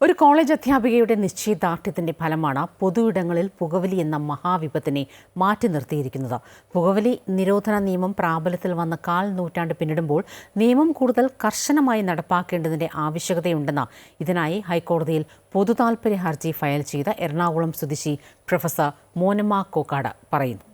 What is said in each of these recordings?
ഒരു കോളേജ് അധ്യാപികയുടെ നിശ്ചയദാർഢ്യത്തിന്റെ ഫലമാണ് പൊതുയിടങ്ങളിൽ പുകവലി എന്ന മഹാവിപത്തിനെ മാറ്റി നിർത്തിയിരിക്കുന്നത്. പുകവലി നിരോധന നിയമം പ്രാബല്യത്തിൽ വന്ന കാൽ നൂറ്റാണ്ട് പിന്നിടുമ്പോൾ നിയമം കൂടുതൽ കർശനമായി നടപ്പാക്കേണ്ടതിന്റെ ആവശ്യകതയുണ്ടെന്ന് ഇതിനായി ഹൈക്കോടതിയിൽ പൊതുതാൽപര്യ ഹർജി ഫയൽ ചെയ്ത എറണാകുളം സ്വദേശി പ്രൊഫസർ മോനമ്മ കോക്കാട് പറയുന്നു.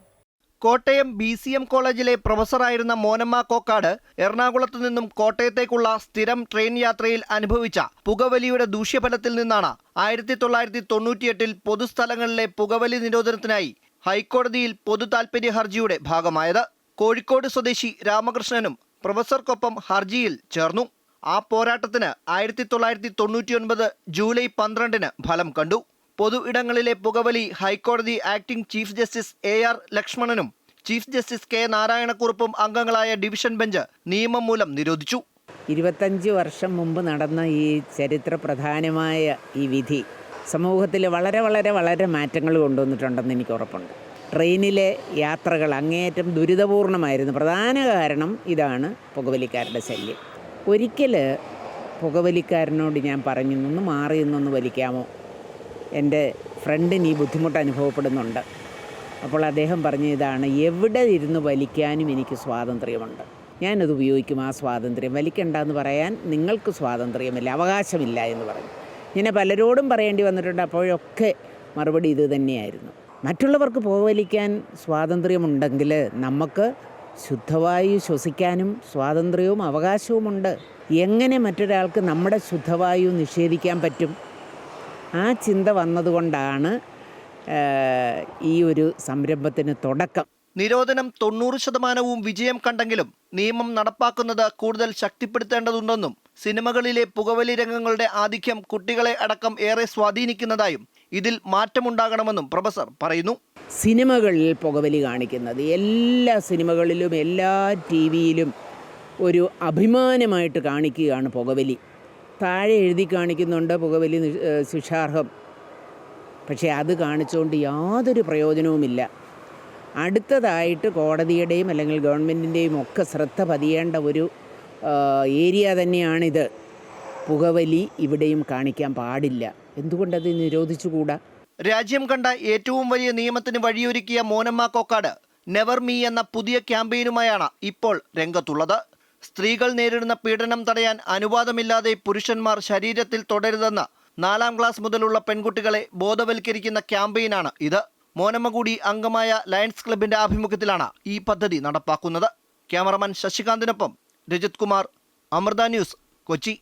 കോട്ടയം ബി സി എം കോളേജിലെ പ്രൊഫസറായിരുന്ന മോനമ്മ കോക്കാട് എറണാകുളത്തു നിന്നും കോട്ടയത്തേക്കുള്ള സ്ഥിരം ട്രെയിൻ യാത്രയിൽ അനുഭവിച്ച പുകവലിയുടെ ദൂഷ്യഫലത്തിൽ നിന്നാണ് ആയിരത്തി തൊള്ളായിരത്തി തൊണ്ണൂറ്റിയെട്ടിൽ പൊതുസ്ഥലങ്ങളിലെ പുകവലി നിരോധനത്തിനായി ഹൈക്കോടതിയിൽ പൊതു താൽപ്പര്യ ഹർജിയുടെ ഭാഗമായത്. കോഴിക്കോട് സ്വദേശി രാമകൃഷ്ണനും പ്രൊഫസർക്കൊപ്പം ഹർജിയിൽ ചേർന്നു. ആ പോരാട്ടത്തിന് ആയിരത്തി തൊള്ളായിരത്തി തൊണ്ണൂറ്റിയൊൻപത് ജൂലൈ പന്ത്രണ്ടിന് ഫലം കണ്ടു. പൊതു ഇടങ്ങളിലെ പുകവലി ഹൈക്കോടതി acting chief justice A R ലക്ഷ്മണനും ചീഫ് ജസ്റ്റിസ് കെ നാരായണക്കുറുപ്പും അംഗങ്ങളായ ഡിവിഷൻ ബെഞ്ച് നിയമം മൂലം നിരോധിച്ചു. ഇരുപത്തഞ്ച് വർഷം മുമ്പ് നടന്ന ഈ ചരിത്ര പ്രധാനമായ ഈ വിധി സമൂഹത്തിൽ വളരെ വളരെ വളരെ മാറ്റങ്ങൾ കൊണ്ടുവന്നിട്ടുണ്ടെന്ന് എനിക്ക് ഉറപ്പുണ്ട്. ട്രെയിനിലെ യാത്രകൾ അങ്ങേയറ്റം ദുരിതപൂർണമായിരുന്നു. പ്രധാന കാരണം ഇതാണ് പുകവലിക്കാരുടെ ശല്യം. ഒരിക്കൽ പുകവലിക്കാരനോട് ഞാൻ പറഞ്ഞു നിന്ന് മാറി നിന്നൊന്ന് വലിക്കാമോ? എന്റെ ഫ്രണ്ടിന് ഈ ബുദ്ധിമുട്ട് അനുഭവപ്പെടുന്നുണ്ട്. അപ്പോൾ അദ്ദേഹം പറഞ്ഞ ഇതാണ് എവിടെ ഇരുന്ന് വലിക്കാനും എനിക്ക് സ്വാതന്ത്ര്യമുണ്ട്. ഞാനത് ഉപയോഗിക്കും ആ സ്വാതന്ത്ര്യം വലിക്കണ്ട എന്ന് പറയാൻ നിങ്ങൾക്ക് സ്വാതന്ത്ര്യമില്ല അവകാശമില്ല എന്ന് പറഞ്ഞു. ഇങ്ങനെ പലരോടും പറയേണ്ടി വന്നിട്ടുണ്ട്. അപ്പോഴൊക്കെ മറുപടി ഇത് തന്നെയായിരുന്നു. മറ്റുള്ളവർക്ക് പോവലിക്കാൻ സ്വാതന്ത്ര്യമുണ്ടെങ്കിൽ നമുക്ക് ശുദ്ധവായു ശ്വസിക്കാനും സ്വാതന്ത്ര്യവും അവകാശവുമുണ്ട്. എങ്ങനെ മറ്റൊരാൾക്ക് നമ്മുടെ ശുദ്ധവായു നിഷേധിക്കാൻ പറ്റും? ആ ചിന്ത വന്നതുകൊണ്ടാണ് ഈ ഒരു സംരംഭത്തിന് തുടക്കം. നിരോധനം തൊണ്ണൂറ് ശതമാനവും വിജയം കണ്ടെങ്കിലും നിയമം നടപ്പാക്കുന്നത് കൂടുതൽ ശക്തിപ്പെടുത്തേണ്ടതുണ്ടെന്നും സിനിമകളിലെ പുകവലി രംഗങ്ങളുടെ ആധിക്യം കുട്ടികളെ അടക്കം ഏറെ സ്വാധീനിക്കുന്നതായും ഇതിൽ മാറ്റമുണ്ടാകണമെന്നും പ്രൊഫസർ പറയുന്നു. സിനിമകളിൽ പുകവലി കാണിക്കുന്നത് എല്ലാ സിനിമകളിലും എല്ലാ ടി വിയിലും ഒരു അഭിമാനമായിട്ട് കാണിക്കുകയാണ് പുകവലി. താഴെ എഴുതി കാണിക്കുന്നുണ്ട് പുകവലി ശിക്ഷാർഹം പക്ഷേ അത് കാണിച്ചുകൊണ്ട് യാതൊരു പ്രയോജനവുമില്ല. അടുത്തതായിട്ട് കോടതിയുടെയും അല്ലെങ്കിൽ ഗവൺമെന്റിന്റെയും ഒക്കെ ശ്രദ്ധ പതിയേണ്ട ഒരു ഏരിയ തന്നെയാണിത്. പുകവലി ഇവിടെയും കാണിക്കാൻ പാടില്ല. എന്തുകൊണ്ടത് നിരോധിച്ചുകൂടാ? രാജ്യം കണ്ട ഏറ്റവും വലിയ നിയമത്തിന് വഴിയൊരുക്കിയ മോനമ്മ കോക്കാട് നെവർ മീ എന്ന പുതിയ ക്യാമ്പയിനുമായാണ് ഇപ്പോൾ രംഗത്തുള്ളത്. സ്ത്രീകൾ നേരിടുന്ന പീഡനം തടയാൻ അനുവാദമില്ലാതെ പുരുഷന്മാർ ശരീരത്തിൽ തുടരുതെന്ന് നാലാം ക്ലാസ് മുതലുള്ള പെൺകുട്ടികളെ ബോധവൽക്കരിക്കുന്ന ക്യാമ്പയിനാണ് ഇത്. മോനമ്മകൂടി അംഗമായ ലയൺസ് ക്ലബിന്റെ ആഭിമുഖ്യത്തിലാണ് ഈ പദ്ധതി നടപ്പാക്കുന്നത്. ക്യാമറമാൻ ശശികാന്തിനൊപ്പം രജിത് കുമാർ അമൃത ന്യൂസ് കൊച്ചി.